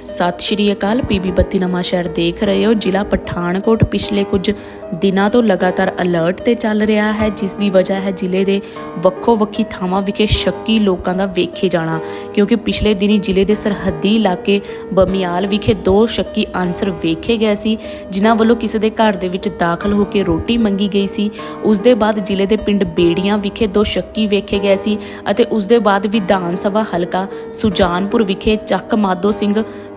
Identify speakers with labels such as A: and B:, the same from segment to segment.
A: ਸਤਿ ਸ਼੍ਰੀ ਅਕਾਲ, ਪੀਬੀ ਬੱਤੀ ਨਵਾਂ ਸ਼ਹਿਰ ਦੇਖ ਰਹੇ ਹੋ। ਜ਼ਿਲ੍ਹਾ ਪਠਾਨਕੋਟ ਪਿਛਲੇ ਕੁਝ ਦਿਨਾਂ ਤੋਂ ਲਗਾਤਾਰ ਅਲਰਟ ਤੇ ਚੱਲ ਰਿਹਾ ਹੈ, ਜਿਸ ਦੀ ਵਜ੍ਹਾ ਹੈ ਜ਼ਿਲ੍ਹੇ ਦੇ ਵੱਖੋ ਵੱਖੀ ਥਾਵਾਂ ਵਿਖੇ ਸ਼ੱਕੀ ਲੋਕਾਂ ਦਾ ਵੇਖੇ ਜਾਣਾ। ਕਿਉਂਕਿ ਪਿਛਲੇ ਦਿਨੀ ਜ਼ਿਲ੍ਹੇ ਦੇ ਸਰਹੱਦੀ ਇਲਾਕੇ ਬਮਿਆਲ ਵਿਖੇ ਦੋ ਸ਼ੱਕੀ ਆਨਸਰ ਵੇਖੇ ਗਏ ਸੀ, ਜਿਨ੍ਹਾਂ ਵੱਲੋਂ ਕਿਸੇ ਦੇ ਘਰ ਦੇ ਵਿੱਚ ਦਾਖਲ ਹੋ ਕੇ ਰੋਟੀ ਮੰਗੀ ਗਈ ਸੀ। ਉਸ ਦੇ ਬਾਅਦ ਜ਼ਿਲ੍ਹੇ ਦੇ ਪਿੰਡ ਬੇੜੀਆਂ ਵਿਖੇ ਦੋ ਸ਼ੱਕੀ ਵੇਖੇ ਗਏ ਸੀ ਅਤੇ ਉਸ ਦੇ ਬਾਅਦ ਵਿਧਾਨ ਸਭਾ ਹਲਕਾ ਸੁਜਾਨਪੁਰ ਵਿਖੇ ਚੱਕ ਮਾਧੋ ਸਿੰਘ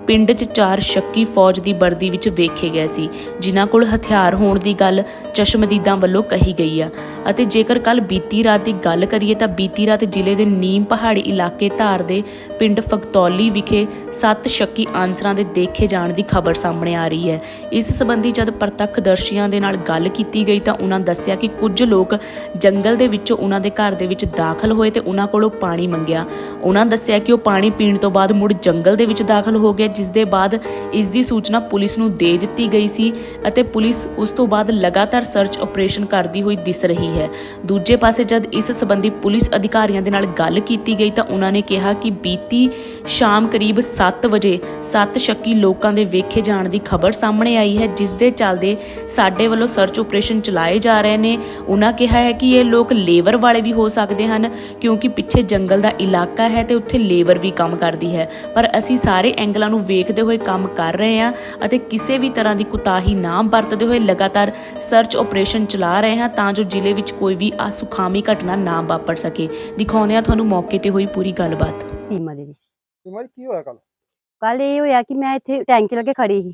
A: ਪਿੰਡ 'ਚ ਚਾਰ ਸ਼ੱਕੀ ਫੌਜ ਦੀ ਵਰਦੀ ਵਿੱਚ ਵੇਖੇ ਗਏ ਸੀ, ਜਿਨ੍ਹਾਂ ਕੋਲ ਹਥਿਆਰ ਹੋਣ ਦੀ ਗੱਲ ਚਸ਼ਮਦੀਦਾਂ ਵੱਲੋਂ ਕਹੀ ਗਈ ਆ। ਅਤੇ ਜੇਕਰ ਕੱਲ ਬੀਤੀ ਰਾਤ ਦੀ ਗੱਲ ਕਰੀਏ ਤਾਂ ਬੀਤੀ ਰਾਤ ਜ਼ਿਲ੍ਹੇ ਦੇ ਨੀਮ ਪਹਾੜੀ ਇਲਾਕੇ ਧਾਰ ਦੇ ਪਿੰਡ ਫਗਤੌਲੀ ਵਿਖੇ ਸੱਤ ਸ਼ੱਕੀ ਆਨਸਰਾਂ ਦੇ ਦੇਖੇ ਜਾਣ ਦੀ ਖਬਰ ਸਾਹਮਣੇ ਆ ਰਹੀ ਹੈ। ਇਸ ਸੰਬੰਧੀ ਜਦ ਪ੍ਰਤੱਖਦਰਸ਼ੀਆਂ ਦੇ ਨਾਲ ਗੱਲ ਕੀਤੀ ਗਈ ਤਾਂ ਉਹਨਾਂ ਦੱਸਿਆ ਕਿ ਕੁਝ ਲੋਕ ਜੰਗਲ ਦੇ ਵਿੱਚੋਂ ਉਹਨਾਂ ਦੇ ਘਰ ਦੇ ਵਿੱਚ ਦਾਖਲ ਹੋਏ ਤੇ ਉਹਨਾਂ ਕੋਲੋਂ ਪਾਣੀ ਮੰਗਿਆ। ਉਹਨਾਂ ਦੱਸਿਆ ਕਿ ਉਹ ਪਾਣੀ ਪੀਣ ਤੋਂ ਬਾਅਦ ਮੁੜ ਜੰਗਲ ਦੇ ਵਿੱਚ ਦਾਖਲ ਹੋ ਗਏ ਜਿਸ ਦੇ ਬਾਅਦ ਇਸ ਦੀ ਸੂਚਨਾ ਪੁਲਿਸ ਨੂੰ ਦੇ ਦਿੱਤੀ ਗਈ ਸੀ ਅਤੇ ਪੁਲਿਸ ਉਸ ਤੋਂ ਬਾਅਦ ਲਗਾਤਾਰ ਸਰਚ ਆਪਰੇਸ਼ਨ ਕਰਦੀ ਹੋਈ ਦਿਸ ਰਹੀ ਹੈ। ਦੂਜੇ ਪਾਸੇ ਜਦ ਇਸ ਸੰਬੰਧੀ ਪੁਲਿਸ ਅਧਿਕਾਰੀਆਂ ਦੇ ਨਾਲ ਗੱਲ ਕੀਤੀ ਗਈ ਤਾਂ ਉਹਨਾਂ ਨੇ ਕਿਹਾ ਕਿ ਬੀਤੀ ਸ਼ਾਮ ਕਰੀਬ 7 ਵਜੇ ਸੱਤ ਸ਼ੱਕੀ ਲੋਕਾਂ ਦੇ ਵੇਖੇ ਜਾਣ ਦੀ ਖਬਰ ਸਾਹਮਣੇ ਆਈ ਹੈ, ਜਿਸ ਦੇ ਚੱਲਦੇ ਸਾਡੇ ਵੱਲੋਂ ਸਰਚ ਆਪਰੇਸ਼ਨ ਚਲਾਏ ਜਾ ਰਹੇ ਨੇ। ਉਹਨਾਂ ਕਿਹਾ ਹੈ ਕਿ ਇਹ ਲੋਕ ਲੇਬਰ ਵਾਲੇ ਵੀ ਹੋ ਸਕਦੇ ਹਨ, ਕਿਉਂਕਿ ਪਿੱਛੇ ਜੰਗਲ ਦਾ ਇਲਾਕਾ ਹੈ ਤੇ ਉੱਥੇ ਲੇਬਰ ਵੀ ਕੰਮ ਕਰਦੀ ਹੈ। ਪਰ ਅਸੀਂ ਸਾਰੇ ਐਂਗਲਾਂ ਨੂੰ ਵੇਖਦੇ ਹੋਏ ਕੰਮ ਕਰ ਰਹੇ ਹਾਂ ਅਤੇ ਕਿਸੇ ਵੀ ਤਰ੍ਹਾਂ ਦੀ ਕੁਤਾਹੀ ਨਾ ਵਰਤਦੇ ਹੋਏ ਲਗਾਤਾਰ ਸਰਚ ਆਪਰੇਸ਼ਨ ਚਲਾ ਰਹੇ ਹਾਂ ਤਾਂ ਜੋ ਜ਼ਿਲ੍ਹੇ ਵਿੱਚ ਕੋਈ ਵੀ ਅਸੁਖਾਮੀ ਘਟਨਾ ਨਾ ਵਾਪਰ ਸਕੇ। ਦਿਖਾਉਂਦੇ ਹਾਂ ਤੁਹਾਨੂੰ ਮੌਕੇ ਤੇ ਹੋਈ ਪੂਰੀ ਗੱਲਬਾਤ।
B: ਸੀਮਾ ਦੇ ਵਿੱਚ
C: ਸਿਮਾ ਜੀ ਕੀ ਹੋਇਆ ਕੱਲ
B: ਕੱਲ ਇਹ ਹੋਇਆ ਕਿ ਮੈਂ ਇੱਥੇ ਟੈਂਕੀ ਲੱਗੇ ਖੜੀ ਸੀ।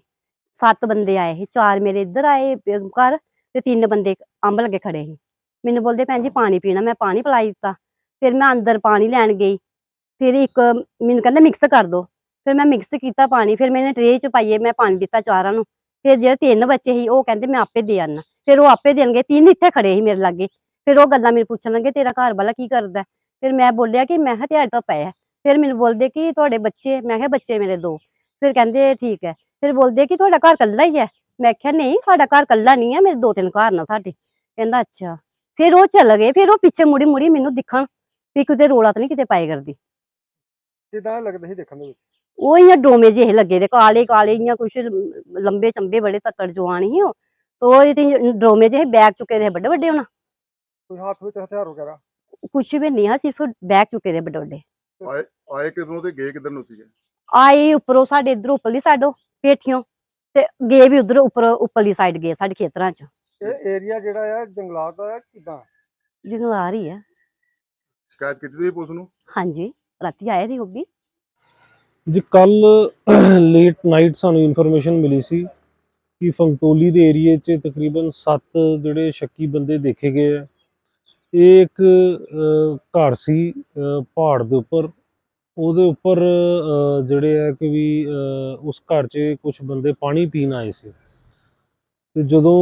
B: ਸੱਤ ਬੰਦੇ ਆਏ ਸੀ ਚਾਰ ਮੇਰੇ ਇੱਧਰ ਆਏ ਘਰ ਤੇ ਤਿੰਨ ਬੰਦੇ ਅੰਬ ਲੱਗੇ ਖੜੇ ਸੀ। ਮੈਨੂੰ ਬੋਲਦੇ ਭੈਣ ਜੀ ਪਾਣੀ ਪੀਣਾ ਮੈਂ ਪਾਣੀ ਪਿਲਾਈ ਦਿੱਤਾ। ਫਿਰ ਮੈਂ ਅੰਦਰ ਪਾਣੀ ਲੈਣ ਗਈ। ਫਿਰ ਇੱਕ ਮੈਨੂੰ ਕਹਿੰਦਾ ਮਿਕਸ ਕਰ ਦੋ। ਫਿਰ ਮੈਂ ਮਿਕਸ ਕੀਤਾ ਪਾਣੀ, ਫਿਰ ਮੈंने ਟਰੇ ਚ ਪਾਈਏ ਮੈਂ ਪਾਣੀ ਦਿੱਤਾ ਚਾਰਾਂ ਨੂੰ। ਫਿਰ ਜਿਹੜੇ ਤਿੰਨ ਬੱਚੇ ਸੀ, ਉਹ ਕਹਿੰਦੇ ਮੈਂ ਆਪੇ ਦੇ ਆਣਾ ਫਿਰ ਉਹ ਆਪੇ ਦੇਣਗੇ, ਤਿੰਨ ਇੱਥੇ ਖੜੇ ਸੀ ਮੇਰੇ ਲਾਗੇ। ਫਿਰ ਉਹ ਗੱਲਾਂ ਮੈਨੂੰ ਪੁੱਛਣ ਲੱਗੇ, ਤੇਰਾ ਘਰ ਵਾਲਾ ਕੀ ਕਰਦਾ? ਫਿਰ ਮੈਂ ਬੋਲਿਆ ਕਿ ਮੈਂ ਕਿਹਾ ਤੋਂ ਪਏ ਫਿਰ ਮੈਨੂੰ ਬੋਲਦੇ ਕਿ ਤੁਹਾਡੇ ਬੱਚੇ, ਮੈਂ ਕਿਹਾ ਬੱਚੇ ਮੇਰੇ ਦੋ। ਫਿਰ ਕਹਿੰਦੇ ਠੀਕ ਹੈ। ਫਿਰ ਬੋਲਦੇ ਕਿ ਤੁਹਾਡਾ ਘਰ ਕੱਲਾ ਹੀ ਹੈ? ਮੈਂ ਕਿਹਾ ਨਹੀਂ, ਸਾਡਾ ਘਰ ਕੱਲਾ ਨਹੀਂ ਹੈ, ਮੇਰੇ ਦੋ ਤਿੰਨ ਘਰ ਨਾ ਸਾਡੇ। ਕਹਿੰਦਾ ਅੱਛਾ। ਫਿਰ ਉਹ ਚੱਲ ਗਏ, ਫਿਰ ਉਹ ਪਿੱਛੇ ਮੁੜੀ ਮੁੜੀ ਮੈਨੂੰ ਦਿਖਣ ਵੀ ਕਿਤੇ ਰੋਲਾ ਤਾਂ ਨਹੀਂ ਕਿਤੇ ਪਾਏ ਕਰਦੀ।
C: ਕਿਦਾਂ ਲੱਗਦਾ ਸੀ ਦੇਖਣ ਦੇ ਵਿੱਚ।
B: ਉਹ ਇਆਂ ਡੋਮੇ ਜਿਹੇ ਲੱਗੇ ਦੇ ਕਾਲੇ ਕਾਲੇ ਇਆਂ ਕੁਛ ਲ- ਲੰਬੇ ਚੰਬੇ ਬੜੇ ਤੱਕੜ ਜਵਾਨ ਸੀ ਉਹ। ਤੋ ਇਹ ਤੇ ਡੋਮੇ ਜਿਹੇ ਬੈਗ ਚੁੱਕੇ ਦੇ ਵੱਡੇ ਵੱਡੇ ਹੋਣਾ।
C: ਕੋਈ ਹੱਥ ਵਿੱਚ ਹਥਿਆਰ ਵਗੈਰਾ?
B: ਕੁਛ ਵੀ ਨਹੀਂ ਆ ਸਿਰਫ ਬੈਗ ਚੁੱਕੇ ਦੇ ਵੱਡੇ ਵੱਡੇ।
D: ਆਏ ਕਿਧਰੋਂ ਤੇ ਗਏ ਕਿਧਰ ਨੂੰ ਸੀਗੇ?
B: ਆਏ ਉੱਪਰੋਂ ਸਾਡੇ ਇਧਰ ਉੱਪਰਲੀ ਸਾਈਡੋਂ ਪੇਠੀਆਂ ਤੇ ਗਏ ਵੀ ਉਧਰ ਉੱਪਰ ਉੱਪਰਲੀ ਸਾਈਡ ਗਏ ਸਾਡੇ ਖੇਤਰਾਂ 'ਚ।
C: ਇਹ ਏਰੀਆ ਜਿਹੜਾ ਆ ਜੰਗਲਾਤ ਦਾ ਹੈ ਕਿਦਾਂ?
B: ਜਦੋਂ ਆ। ਰਹੀ ਹੈ
D: ਸ਼ਿਕਾਇਤ ਕੀਤੀ ਤੁਸੀਂ ਪੁਲਿਸ ਨੂੰ?
B: ਹਾਂਜੀ ਰਾਤੀ ਆਏ ਦੀ ਹੋਗੀ
E: ਜੀ, ਕੱਲ ਲੇਟ ਨਾਈਟ ਸਾਨੂੰ ਇਨਫੋਰਮੇਸ਼ਨ ਮਿਲੀ ਸੀ ਕਿ ਫੰਗਤੋਲੀ ਦੇ ਏਰੀਏ 'ਚ ਤਕਰੀਬਨ 7 ਜਿਹੜੇ ਸ਼ੱਕੀ ਬੰਦੇ ਦੇਖੇ ਗਏ ਆ। ਇਹ ਇੱਕ ਘਰ ਸੀ ਪਹਾੜ ਦੇ ਉੱਪਰ। ਉਹਦੇ ਉੱਪਰ ਜਿਹੜੇ ਆ ਕਿ ਵੀ ਉਸ ਘਰ 'ਚ ਕੁਝ ਬੰਦੇ ਪਾਣੀ ਪੀਣ ਆਏ ਸੀ। ਤੇ ਜਦੋਂ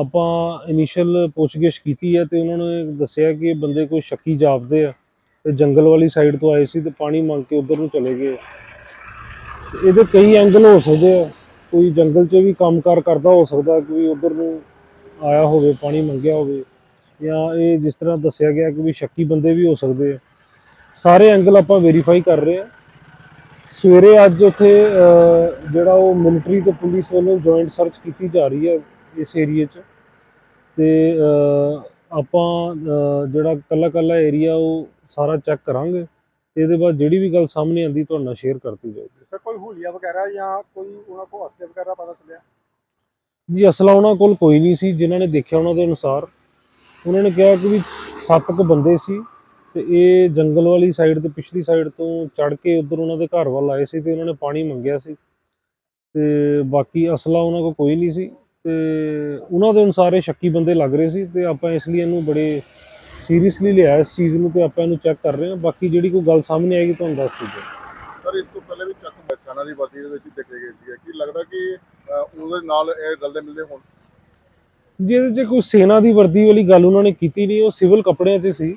E: ਆਪਾਂ ਇਨੀਸ਼ੀਅਲ ਪੁੱਛਗਿੱਛ ਕੀਤੀ ਹੈ ਤੇ ਉਹਨਾਂ ਨੇ ਦੱਸਿਆ ਕਿ ਬੰਦੇ ਕੋਈ ਸ਼ੱਕੀ ਜਾਪਦੇ ਆ। ਤੇ ਜੰਗਲ ਵਾਲੀ ਸਾਈਡ ਤੋਂ ਆਏ ਸੀ ਤੇ ਪਾਣੀ ਮੰਗ ਕੇ ਉਧਰ ਨੂੰ ਚਲੇ ਗਏ। ਇਹਦੇ ਕਈ ਐਂਗਲ ਹੋ ਸਕਦੇ ਆ। ਕੋਈ ਜੰਗਲ 'ਚ ਵੀ ਕੰਮਕਾਰ ਕਰਦਾ ਹੋ ਸਕਦਾ, ਕੋਈ ਉਧਰ ਨੂੰ ਆਇਆ ਹੋਵੇ, ਪਾਣੀ ਮੰਗਿਆ ਹੋਵੇ। ਜਾਂ ਇਹ ਜਿਸ ਤਰ੍ਹਾਂ ਦੱਸਿਆ ਗਿਆ ਕਿ ਵੀ ਸ਼ੱਕੀ ਬੰਦੇ ਵੀ ਹੋ ਸਕਦੇ ਆ। ਸਾਰੇ ਐਂਗਲ ਆਪਾਂ ਵੈਰੀਫਾਈ ਕਰ ਰਹੇ ਆ। ਸਵੇਰੇ ਅੱਜ ਉੱਥੇ ਜਿਹੜਾ ਉਹ ਮਿਲਟਰੀ ਤੇ ਪੁਲਿਸ ਵੱਲੋਂ ਜੁਆਇੰਟ ਸਰਚ ਕੀਤੀ ਜਾ ਰਹੀ ਹੈ ਇਸ ਏਰੀਏ 'ਚ। ਤੇ ਆਪਾਂ ਜਿਹੜਾ ਕੱਲਾ ਕੱਲਾ ਏਰੀਆ ਉਹ ਸਾਰਾ ਚੈੱਕ ਕਰਾਂਗੇ। ਤੇ ਇਹਦੇ ਬਾਅਦ ਜਿਹੜੀ ਵੀ ਗੱਲ ਸਾਹਮਣੇ ਆਂਦੀ ਤੁਹਾਡੇ ਨਾਲ ਸ਼ੇਅਰ ਕਰਤੀ ਜਾਏਗੀ
C: ਸਰ ਕੋਈ ਹੁਲੀਆ ਵਗੈਰਾ ਜਾਂ ਕੋਈ ਉਹਨਾਂ ਕੋਲ ਹਸਤੇ ਵਗੈਰਾ ਪਤਾ ਚੱਲਿਆ?
E: ਜੀ ਅਸਲਾ ਉਹਨਾਂ ਕੋਲ ਕੋਈ ਨਹੀਂ ਸੀ ਜਿਨ੍ਹਾਂ ਨੇ ਦੇਖਿਆ ਉਹਨਾਂ ਦੇ ਅਨੁਸਾਰ। ਉਹਨਾਂ ਨੇ ਕਿਹਾ ਕਿ ਵੀ ਸੱਤ ਕੁ ਬੰਦੇ ਸੀ ਤੇ ਇਹ ਜੰਗਲ ਵਾਲੀ ਸਾਈਡ ਤੇ ਪਿਛਲੀ ਸਾਈਡ ਤੋਂ ਚੜ ਕੇ ਉਧਰ ਉਹਨਾਂ ਦੇ ਘਰ ਵੱਲ ਆਏ ਸੀ ਤੇ ਉਹਨਾਂ ਨੇ ਪਾਣੀ ਮੰਗਿਆ ਸੀ। ਤੇ ਬਾਕੀ ਅਸਲਾ ਉਹਨਾਂ ਕੋਲ ਕੋਈ ਨਹੀਂ ਸੀ। ਤੇ ਉਹਨਾਂ ਦੇ ਅਨੁਸਾਰ ਇਹ ਸ਼ੱਕੀ ਬੰਦੇ ਲੱਗ ਰਹੇ ਸੀ ਤੇ ਆਪਾਂ ਇਸ ਲਈ ਇਹਨੂੰ ਬੜੇ ਸੀਰੀਅਸਲੀ ਲਿਆ ਇਸ ਚੀਜ਼ ਨੂੰ ਤੇ ਆਪਾਂ ਇਹਨੂੰ ਚੈੱਕ ਕਰ ਰਹੇ ਹਾਂ। ਬਾਕੀ ਜਿਹੜੀ ਕੋਈ ਗੱਲ ਸਾਹਮਣੇ ਆਏਗੀ ਤੁਹਾਨੂੰ ਦੱਸ ਦਿੱਤੀ
D: ਸਰ ਇਸ ਤੋਂ ਪਹਿਲੇ ਵੀ ਚੱਕ ਬੈਸਾਨਾ ਦੀ ਵਰਦੀ ਦੇ ਵਿੱਚ ਦੇਖੇ ਗਏ ਸੀਗੇ। ਕੀ ਲੱਗਦਾ ਕਿ ਉਹਦੇ ਨਾਲ ਇਹ ਰਲਦੇ ਮਿਲਦੇ ਹੋਣ?
E: ਜਿਹਦੇ 'ਚ ਕੋਈ ਸੈਨਾ ਦੀ ਵਰਦੀ ਵਾਲੀ ਗੱਲ ਉਹਨਾਂ ਨੇ ਕੀਤੀ ਨਹੀਂ ਉਹ ਸਿਵਲ ਕੱਪੜਿਆਂ 'ਚ ਸੀ।